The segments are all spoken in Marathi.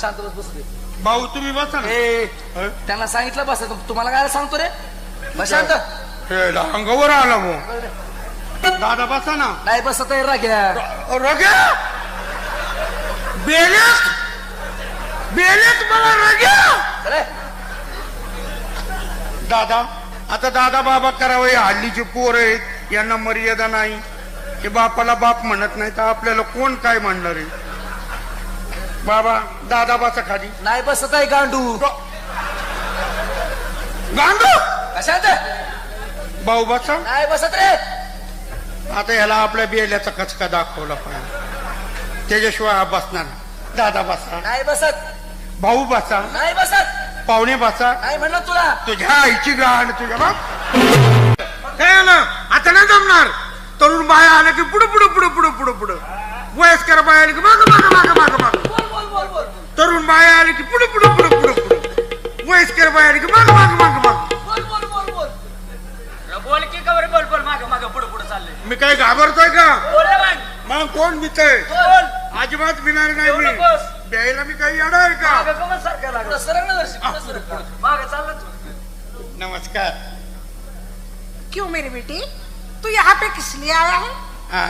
शांत बस बस रे. भाऊ तुम्ही बसा ना. ए हं? त्यांना सांगितलं बस तुम्हाला काय सांगतो रे? बस शांत. हे अंगावर आला भाऊ. दादा बसा ना. नाही बसत आहे राग्या. रगे बेलेत? बेलेत मला रगे अरे. दादा आता दादा बाबा करावं हे हल्लीचे पोर आहेत. यांना मर्यादा नाही. हे बापाला बाप म्हणत नाही तर आपल्याला कोण काय म्हणणार आहे? बाबा दादा बसा खाली. नाही बसत आहे गांडू. गांडू? कशात भाऊ बसा. नाही बसत रे. आता याला आपल्या बेल्याचा कचका दाखवला पाहिजे. त्याच्याशिवाय हा बसणार. दादा बसा. नाही बसत. भाऊ बसा. नाही बसत. पाहुणे बसा. नाही म्हणलं तुला. तुझ्या आईची गाण तुझ्या बाप काय आलं आता नाही जमणार. तरुण बाया आल्या की पुढे पुढे पुढे पुढे पुढे पुढे. वयस्कर बाया आली की माग माग माग माग माग. तरुण बाया आली की पुढे पुढे पुढे पुढे पुढे. वयस्कर बाया आली की माग माग माग माग. बोल बोल बोल बोल. बोल की कवर बोल बोल माग माग पुढे पुढे चाललंय. मी काय घाबरतोय का? बोल रे मग मग कोण भीतय? बोल. अजिबात भिणार नाही एवढं मी. बस. द्यायला मी काही येणार का? माग कमल सारखं लागलं. सरक ना पुढं सरक. माग चालला तू. नमस्कार. क्यों मेरे बेटे? तू यहाँ पे किस लिए आया है? हा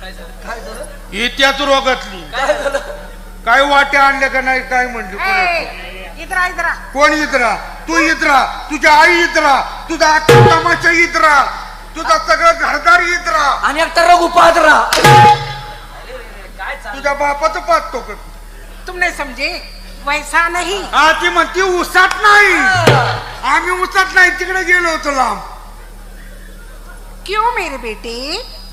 काय झालं? काय झालं? ही त्याच रोगातली. काय झालं? काय वाट्या आणल्या का नाही काय म्हणली कोणाला? कोण इतरा? तू इतरा. तुझ्या आई इतरा. तुझा अख्खा तमाशा इतरा. तुझा सगळं घरदार इतरा. आणि एकटा रघु पादरा काय चाललं तुझ्या बापाचं पाहतो का तुम नहीं समझे वैसा नहीं. हा ती म्हणती उसात नाही. आम्ही उसात नाही तिकडे गेलो होतो लांब. क्यों मेरे बेटे?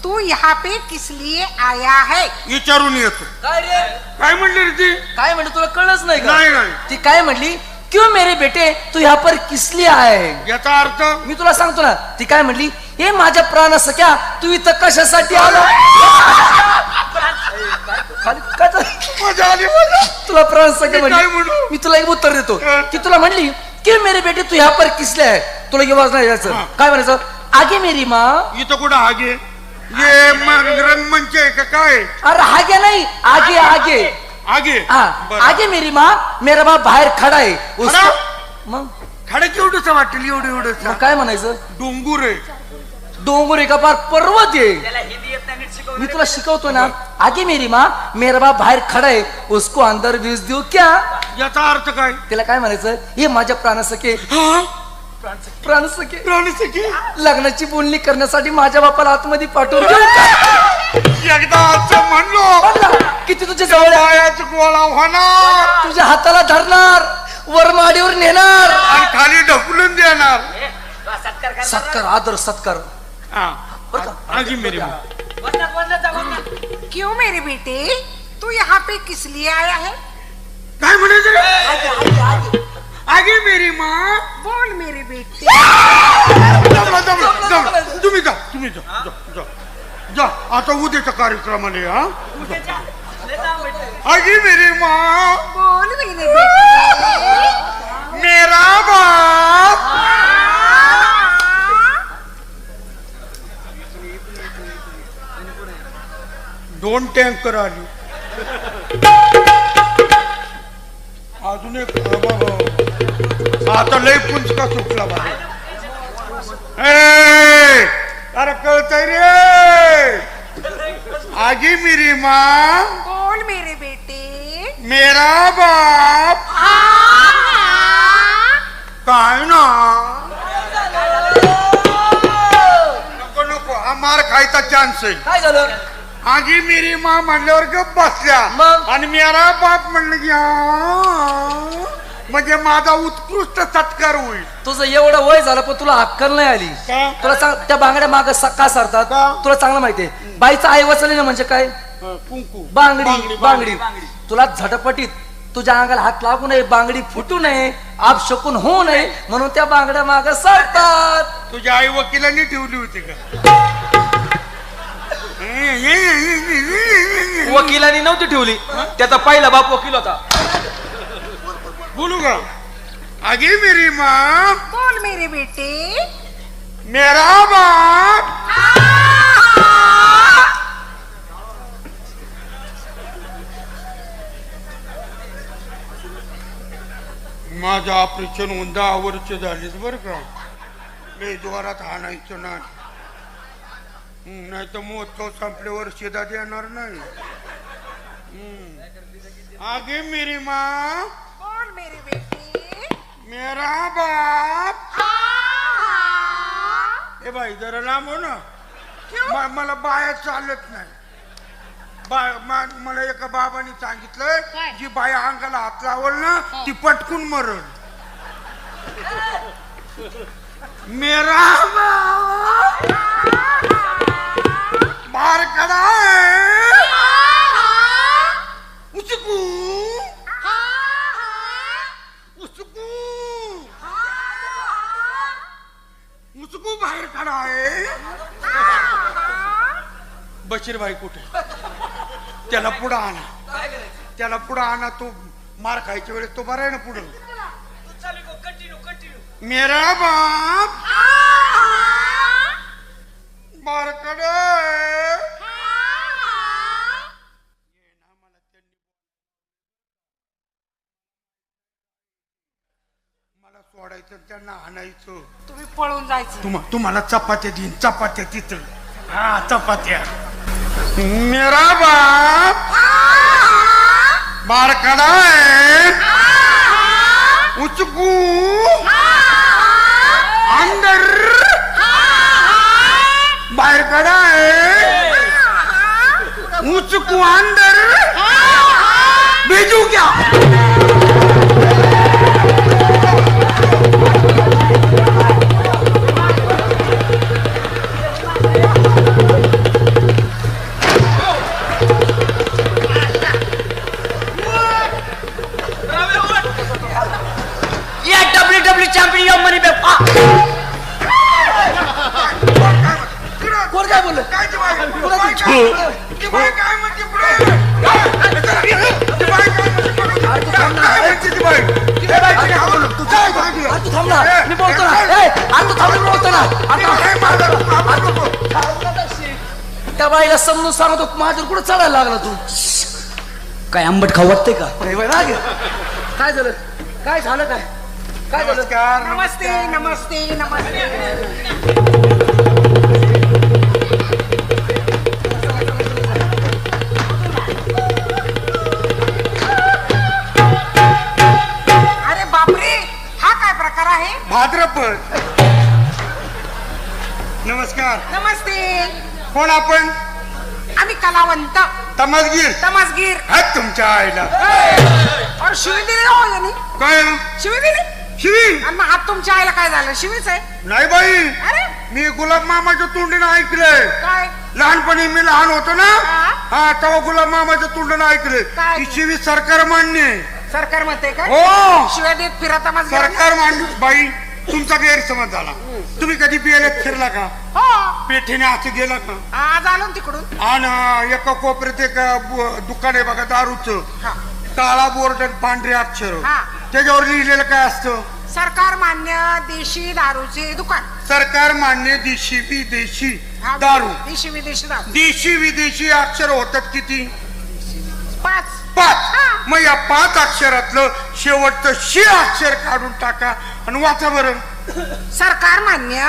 तू यहाँ पे किस लिए आया है? विचारून येतो काय रे? काय म्हणली रे ती? काय म्हणली? तुला कळलंच नाही का? नाही नाही. ती काय म्हणली? क्यों मेरे बेटे तू यहाँ पर किस लिए आहे याचा अर्थ? मी तुला सांगतो ना ती काय म्हणली? हे माझ्या प्राण सख्या तू इथं कशासाठी आला? खाली काय झालं? मजा आली मजा. तुला प्राण सख्या मी काय म्हणली म्हणू? मी तुला एक उत्तर देतो. हं. की तुला म्हणली की मेरे बेटे तू यहाँ पर किसले आहे तुला येवाज नाही यायचं हं. काय म्हणायचं? आगे मेरी माँ. इथं कुठं हागे ये मग रंगमंच आहे का काय? अरे आगे नाही आगे आगे आगे. हाँ बरं. आगे मेरी माँ मेरा बाप बाहेर खडा आहे. उसको खडा? मग? खडक एवढंच वाटेल एवढं एवढंच मग काय म्हणायचं? डोंगूर आहे. डोंगर एका पार? पर्वत आहे. त्याला हिंदी येत नाही नीट शिकवलं मी. तुला शिकवतो ना. आगे मेरी माँ मेरा बाप बाहेर खडा आहे. उसको अंदर वीज देऊ क्या? याचा अर्थ काय? त्याला काय म्हणायचं? हे माझ्या प्राणसखे हा? प्राणसखे. प्राणसखी? लग्नाची बोलणी करण्यासाठी माझ्या बापाला आतमध्ये पाठवून देऊ का? एकदा असं म्हणलो किती तुझ्या जवळ गोळा होणार. तुझ्या हाताला धरणार वर माडीवर नेणार. आणि खाली ढकलून देणार. सत्कार कर सत्कार. आदर सत्कार हा. क्यों मेरे बेटे? तू यहाँ पे किस लिए आया है? काय म्हणायचं? आगे, मेरी माँ। बोल मेरे बेटे। जमलं जमलं जमलं तुम्ही जा तुम्ही जा जा, जा। जा आता उद्याच्या कार्यक्रमाला हा. आगी मेरी माँ। बोल मेरे बेटे। मेरा बाप। दोन टँकर आली। अजून एक बाबा आता लय पुंचका सुटला बाबा ए, अरे कळतय रे. आगी मेरी माँ. बोल मेरे बेटे? मेरा बाप. काय ना? नको नको हा मार खायचा चान्स आहे. काय झालं? आगी मेरी माँ म्हणल्यावर गप बसल्या. मग? आणि मेरा बाप म्हणलं की "आ." म्हणजे माझा उत्कृष्ट सत्कार होईल. तुझं एवढं वय झालं पण तुला अक्कल नाही आली. का? तुला सांग त्या बांगड्या माग का सरतात? का? तुला चांगलं माहितीये बाईचं आई वचले म्हणजे काय? कुंकू. बांगडी बांगडी तुला झटपटीत तुझ्या अंगाला हात लागू नये बांगडी फुटू नये आप शकून होऊ नये म्हणून त्या बांगड्या माग सरतात. तुझ्या आई वकिलांनी ठेवली होती का? वकिलांनी नव्हती ठेवली. त्याचा पहिला बाप वकील होता. बोलू का? आगी मेरी माँ। बोल मेरे बेटे। मेरा बाप। माझं ऑपरेशन होऊन दहा वर्ष झालीच बर का? लय जोरात हाणायचं नाही. नाही तर महोत्सव संपल्यावर शिदा देणार नाही. आगे मेरी माँ। मेरी बेटी मेरा बाप हाँ। भाई जरा लांब हो ना? म- मला बाया चालत नाही बाय मा- मला एका बाबाने सांगितलं? जी बाया अंगाला हात लावल ना ती पटकून मरण मेरा त्याला पुढं आणा. त्याला पुढं आणा तो मार खायच्या वेळेस तो बरा आहे ना पुढं. मेरा बाप. बारकड. मला सोडायचं त्यांना आणायचं. तुम्ही पळून जायचं. तुम्हा तुम्हाला चपात्या देईन चपात्या तिथं. हा चपात्या. मेरा बाप बारकड़ा है उचकू अंदर बाहर खड़ा है उसको अंदर भेजू क्या? समजून सांगतो माझ्यावर कुठं चढायला लागला तू? काय आंबट खाऊ वाटते का? राग. काय झालं? काय झालं काय? काय झालं? नमस्कार नमस्ते नमस्ते नमस्ते. अरे बापरे हा काय प्रकार आहे? भाद्रपद. नमस्कार. नमस्ते. कोण आपण? आम्ही कलावंत. तमसगीर. तमसगीर. हा तुमच्या आईला. और शिवी दिली हो यांनी. काय? शिवी दिली? शिवी? आणि मग हात तुमच्या आईला काय झालं? शिवीच आहे. नाही बाई. अरे? मी गुलाब मामाच्या तोंडीनं ऐकलंय. काय? लहानपणी मी लहान होतो ना? हा? हा तेव्हा गुलाब मामाच्या तोंडीनं ऐकलंय. काय? शिवी सरकार मान्य आहे. सरकार म्हणते काय हो. शिव्या देत फिरा तमास सरकार मान्य बाई तुमचा गैरसमज झाला. तुम्ही कधी बियाल्यात फिरला का? हो. पेठेने असं गेला का? आज आलो ना तिकडून. आणि एका कोपऱ्यात एक बु- दुकान आहे बघा दारूचं. हा. काळा बोर्ड आणि पांढरे अक्षर. हा. त्याच्यावर लिहिलेलं काय असतं? सरकार मान्य देशी दारूचे दुकान. सरकार मान्य देशी विदेशी हा, दारू. देशी विदेशी दारू. देशी विदेशी अक्षर होतात किती? पाच. पाच. मग या पाच अक्षरातलं शेवटचं शे अक्षर काढून टाका आणि वाचा बरं सरकार मान्य.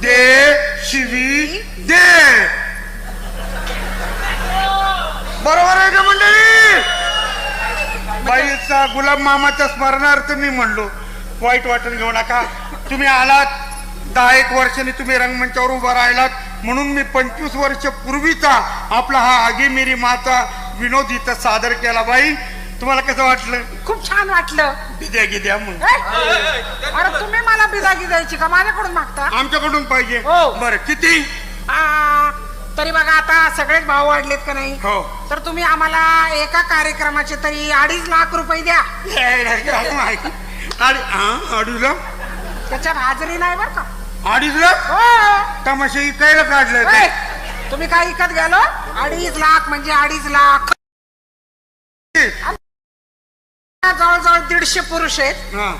दे शिवी दे. बरोबर आहे का मंडळी? बाईचा गुलाब मामाच्या स्मरणार्थ मी म्हणलो वाईट वाटून घेऊ नका. तुम्ही आलात दहा एक वर्षांनी तुम्ही रंगमंचावर उभा राहिलात म्हणून मी पंचवीस वर्ष पूर्वीचा आपला हा आगी मेरी माता विनोद इथं सादर केला बाई. तुम्हाला कसं वाटलं? खूप छान वाटलं. बिद्या गिद्या ए? अरे तुम्ही मला बिदागी द्यायची का माझ्याकडून मागता? आमच्याकडून पाहिजे. हो. बरं किती? आ, तरी बघा आता सगळेच भाव वाढलेत का नाही? हो. तर तुम्ही आम्हाला एका कार्यक्रमाचे तरी अडीच लाख रुपये द्या. अडी- हा, अडीच लाख? त्याच्यात हाजरी नाही बर का? अडीच लाख? हो. तमाशा इकायला काढलंय ए, तुम्ही काय विकत घ्यालो अडीच लाख म्हणजे अडीच लाख. जवळजवळ दीडशे पुरुष आहेत. हा.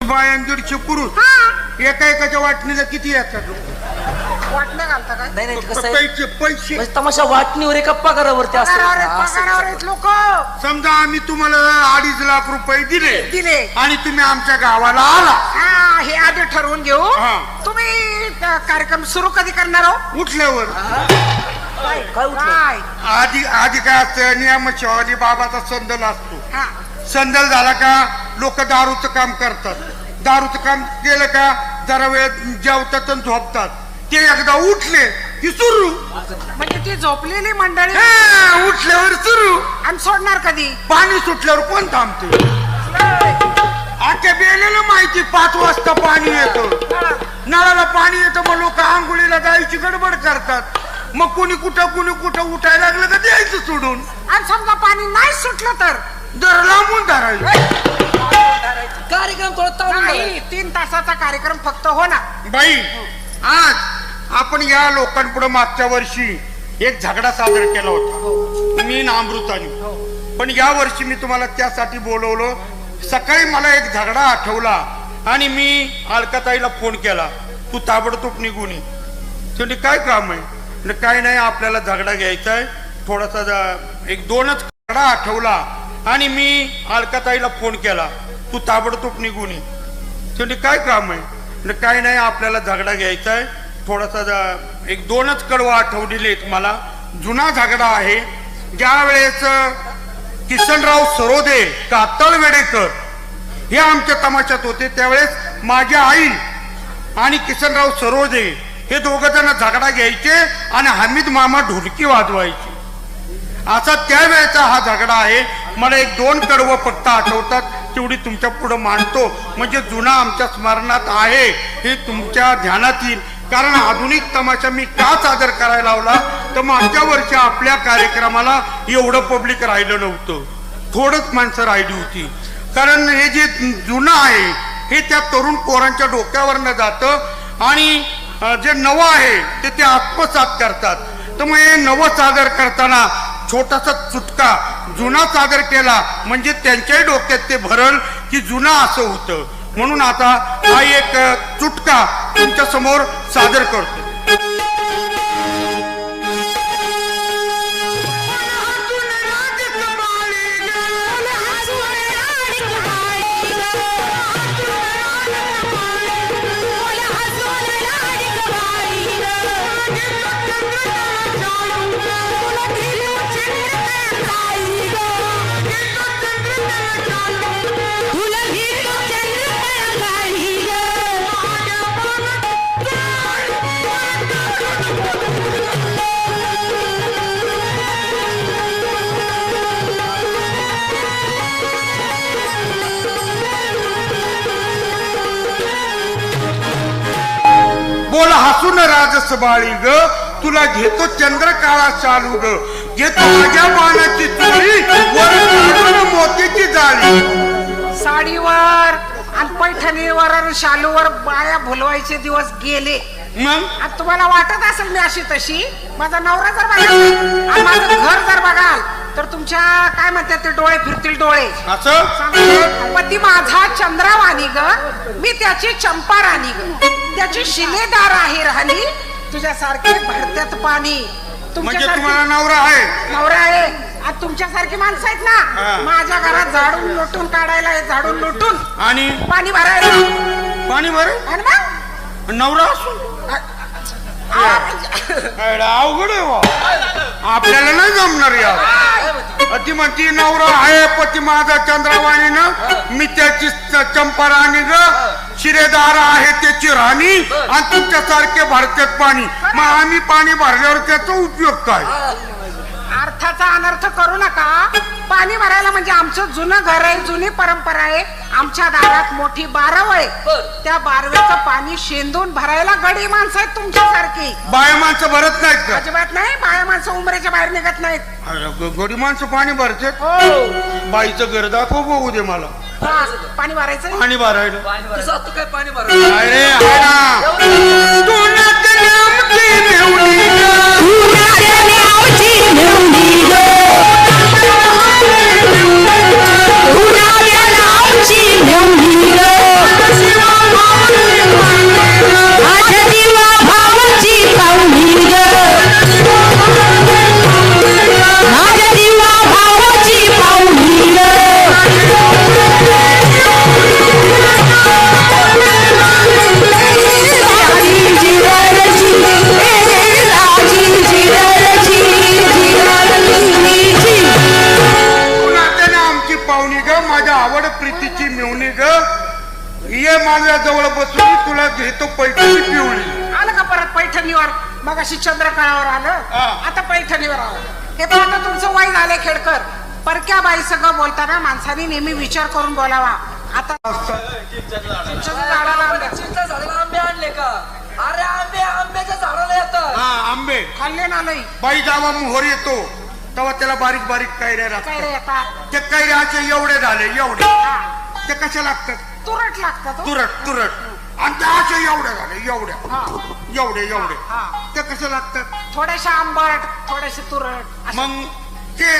बायां दीडशे पुरुष. हा. एका एकाच्या वाटणीला किती येतात? वाटणं घालता काय नाही नाही कसं आहे? पैसे पैसे. म्हणजे तमाशा वाटणीवर एका पगारावरती असतो पगारावर आहेत, आहेत लोक. समजा आम्ही तुम्हाला अडीच लाख रुपये दिले दिले. आणि तुम्ही आमच्या गावाला आला. हा हे आधी ठरवून घेऊ. हा. तुम्ही अ, कार्यक्रम सुरू कधी करणार हो? उठल्यावर. काय उठलं? काय? आधी आधी काय असतं नियमाशिवाय बाबाचा संदल असतो. हा. संदल झाला का लोक दारूचं काम करतात. दारूचं काम केलं का जरा वेळ जेवतात आणि झोपतात. ते एकदा उठले की सुरू. म्हणजे ती झोपलेली मंडळी हा, उठल्यावर सुरू. आणि सोडणार कधी? पाणी सुटल्यावर कोण थांबते? आता बेलेलं माहिती पाच वाजता पाणी येतं. नळाला पाणी येतं मग लोक आंघोळीला जायची गडबड करतात. मग कुणी कुठं कुणी कुठं उठायला लागलं का द्यायचं सोडून? आणि समजा पाणी नाही सुटलं तर? जरा लांबून धरायचं. कार्यक्रम थोडा धरायचा. तीन तासाचा कार्यक्रम फक्त होणार बाई आज आपण या लोकांपुढे मागच्या वर्षी एक झगडा सादर केला होता. मी ना अमृताने. पण या वर्षी मी तुम्हाला त्यासाठी बोलवलं. सकाळी मला एक झगडा आठवला आणि मी अलकाताईला फोन केला. तू ताबडतोब निघून ये. म्हणजे काय काम आहे? म्हटलं, काय नाही आपल्याला झगडा घ्यायचा आहे. थोडासा जा- एक दोनच झगडा आठवला आणि मी अलकाताईला फोन केला. तू ताबडतोब निघून ये. म्हणजे काय काम आहे? म्हटलं, काय नाही आपल्याला झगडा घ्यायचा आहे. थोडासा जा- एक दोनच कडवा आठवलेले आहेत मला. जुना झगडा आहे. ज्या वेळेस किसनराव सरोदे कातळ वेडेकर हे आमच्या तमाशात होते त्यावेळेस माझ्या आई आणि किसनराव सरोदे हे दोघ जण झगडा घ्यायचे आणि हमीद मामा ढोलकी वाजवायची. असा त्यावेळेचा हा झगडा आहे. मला एक दोन कडवं फक्त आठवतात. तेवढी तुमच्यापुढे मांडतो. म्हणजे जुना आमच्या स्मरणात आहे. हे तुमच्या ध्यानात येईल. कारण आधुनिक तमाशा मी का सादर करायला लावला? तर मागच्या वर्षी आपल्या कार्यक्रमाला एवढं पब्लिक राहिलं नव्हतं. थोडंच माणसं राहिली होती. कारण हे जे जुनं आहे हे त्या तरुण पोरांच्या डोक्यावरनं जातं. आणि जे नवं आहे ते ते आत्मसात करतात. तर मग हे नवं सादर करताना छोटासा चुटका जुना सादर केला म्हणजे त्यांच्याही डोक्यात ते भरल की जुना असं होतं. म्हणून आता हा एक चुटका तुमच्यासमोर सादर करतो. बोल हसून राजस बाळी ग. तुला घेतो चंद्रकाळा चालू ग. घेतो माझ्या वर काढून मोतीची जाळी. साडीवर आणि पैठणीवर आणि शालूवर बाया भुलवायचे दिवस गेले. मग? तुम्हाला वाटत असेल मी अशी तशी? माझा नवरा जर बघाल आणि माझं घर जर बघाल तर तुमच्या काय म्हणतात ते डोळे फिरतील डोळे? असं? पती माझा चंद्रावाणी ग. मी त्याची चंपा राणी ग. त्याची शिलेदार आहे राणी. तुझ्यासारखे भरत्यात पाणी. म्हणजे तुमच्यासारखी तुम्हाला नवरा आहे. नवरा आहे. आणि तुमच्यासारखी माणसं आहेत हा. ना माझ्या घरात झाडून लोटून काढायला आहे, झाडून लोटून. आणि? पाणी भरायला. पाणी भर? आणि मग? नवरा असू आ, अरे, अवघड आहे हो. आपल्याला नाही जमणार या ती म्हणती नवरा आहे पती माझा चंद्रवाणीनं. मी त्याची च- चंपा राणी ग. शिरेदार आहे त्याची राणी आणि तुमच्यासारखे भरतात पाणी. मग आम्ही पाणी भरल्यावर त्याचा उपयोग काय? अर्थाचा अनर्थ करू नका. पाणी भरायला म्हणजे आमचं जुनं घर आहे जुनी परंपरा आहे. आमच्या दारात मोठी बारव आहे. बर. त्या बारवेचं पाणी शेंदून भरायला गडी माणसं आहेत तुमच्यासारखी. बाया माणसं भरत नाहीत का? अजिबात नाही. बाया माणसं उमरेच्या बाहेर निघत नाहीत. अरे, ग- गडी माणसं पाणी भरतात हो. बाईचं घर दाखव बघू दे मला. हा, पाणी भरायचं पाणी भरायला. तुझं आता काय पाणी भरायचं? अरे आहे ना. तू नाक नामची मेवणी ग. Hallelujah. आलं हे पण आता तुमचं वय झालंय खेडकर. परक्या बाई सगळं बोलताना माणसाने नेहमी विचार करून बोलावा. आता आंबे आणले का? अरे आंबे आंब्याच्या झाडाला येतात. हा आंबे. खाल्ले ना लई. बाई जावा मोहर येतो. तेव्हा त्याला बारीक बारीक कैऱ्या काय रे लागतात आता ते कैऱ्याचे एवढे झाले एवढे. ते कशा लागतात? तुरट लागतात हो. तुरट तुरट. आणि त्याचे एवढे झाले एवढ्या हा. एवढे एवढे हा. ते कसे लागतात थोडेसे आंबट थोडेसे तुरट असं. मग ते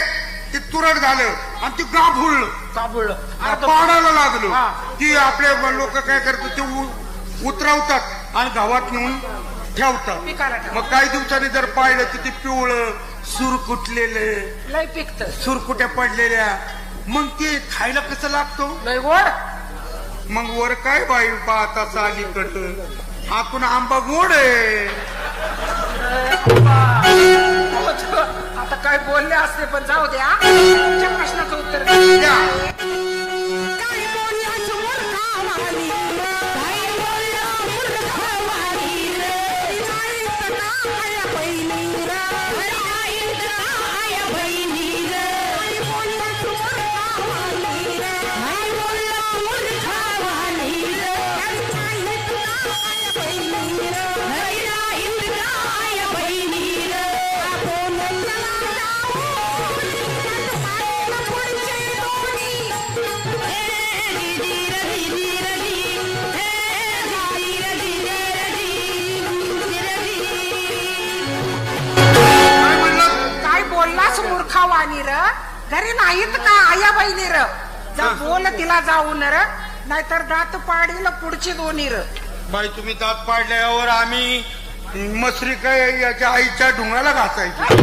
ते तुरट झालं आणि ते गाभुळलं काबुळ पाडायला लागलो हा. की आपले लोक काय करतात ते उ- उतरवतात आणि गावात नेऊन ठेवतात पिकाला. मग काही दिवसांनी जर पाहिलं की ते पिवळं सूर कुटलेले लय पिकत सुरकुट्या पडलेल्या मग ते खायला कसं लागतो लय गोड मग वर काय बाई पाहता अलीकड आपण आंबा गोड आहे. आता काय बोलले असते पण जाऊ द्या. तुमच्या प्रश्नाचं उत्तर द्या. घरी नाहीत का आया बहिणी र? जा बोल तिला जाऊन र नाहीतर दात पाडील पुढची दोन्ही र. बाई तुम्ही दात पाडल्यावर आम्ही मसरी काय याच्या आईच्या ढुंगाला घासायची.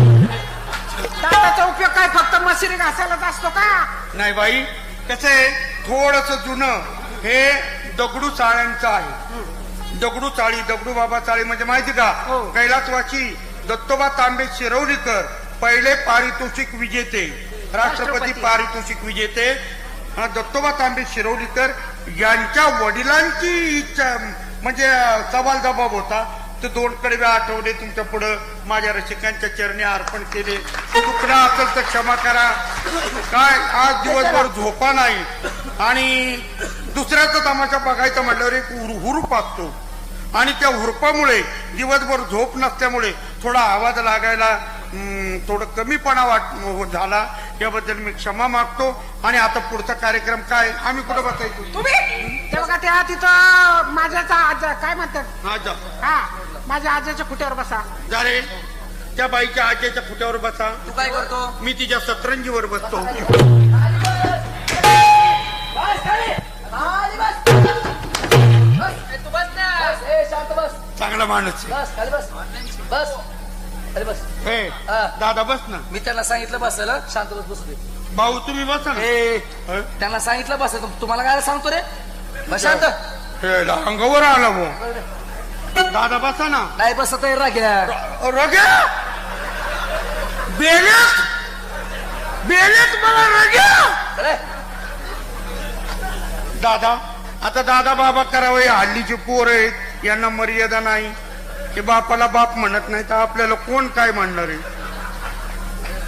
दाताचा उपयोग काय फक्त मशिरी घासायलाच असतो का? नाही बाई कसं आहे थोडस जुनं हे दगडू चाळ्यांचं आहे. दगडू चाळी दगडू बाबा चाळी म्हणजे माहिती का? हो. कैलासवाची दत्तोबा तांबे शिरवलीकर पहिले पारितोषिक विजेते. राष्ट्रपती. पारितोषिक विजेते हा, दत्तोबा तांबे शिरवलीकर यांच्या वडिलांची इच्छा म्हणजे सवाल जबाब होता. ते दोन कडवे आठवले तुमच्या पुढं माझ्या रसिकांच्या चरणी अर्पण केले. चुकला असेल तर क्षमा करा. काय? आज दिवसभर झोपा नाही. आणि दुसऱ्याचा तमाशा बघायचा म्हटल्यावर एक हुर- हुरूप असतो. आणि त्या हुरपामुळे दिवसभर झोप नसल्यामुळे थोडा आवाज लागायला थोडं कमीपणा वाट हो- झाला. याबद्दल मी क्षमा मागतो. आणि आता पुढचा कार्यक्रम काय? आम्ही कुठं बसायचो? तुम्ही? ते बघा त्या तिथं माझ्याचा आजा काय म्हणतात? हा जा हा माझ्या आजाच्या खुट्यावर बसा. जा रे त्या बाईच्या आजीच्या फुट्यावर बसा. तू काय करतो? मी तिच्या सतरंजीवर बसतो. तू बस ना ए, शांत बस चांगला माणूस आहे. बस खाली बस. बस. खाली बस. हा. दादा बस ना. मी त्यांना सांगितलं बसायला शांत बस बसू दे. भाऊ तुम्ही बसा ना. ए हे? त्यांना सांगितलं बस तुम्हाला काय सांगतो रे? बस शांत. हे, अंगावर आला भाऊ. दादा बसा ना. नाही बसत आहे राग्या. रग्या? बेलेत? बेलेत मला रग्या? अरे. दादा आता दादा बाबा करावं हे हल्लीचे पोर आहेत यांना मर्यादा नाही. हे बापाला बाप म्हणत नाही तर आपल्याला कोण काय म्हणणार आहे?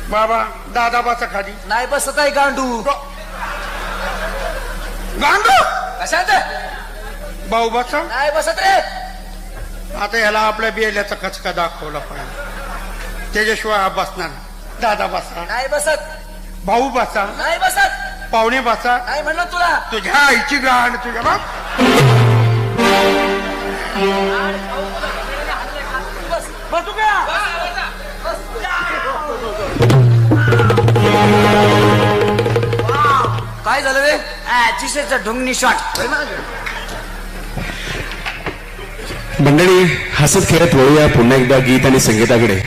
बाबा दादा बाचा खाली. नाही बसत आहे गांडू. गांडू? शांत भाऊ बसा. नाही बसत रे. आता याला आपल्या बेल्याचा कचका दाखवला पाहिजे. त्याच्याशिवाय हा बसणार. दादा बसा. नाही बसत. भाऊ बसा. नाही बसत. पाहुणे बसा. नाही म्हणलं तुला. तुझ्या आईची गाण तुझ्या बाप बसू का? काय झालं रे? जिसेचा ढुंगणी शॉट मंडळी हसत खेळत वळूया पुन्हा एकदा गीत आणि संगीताकडे.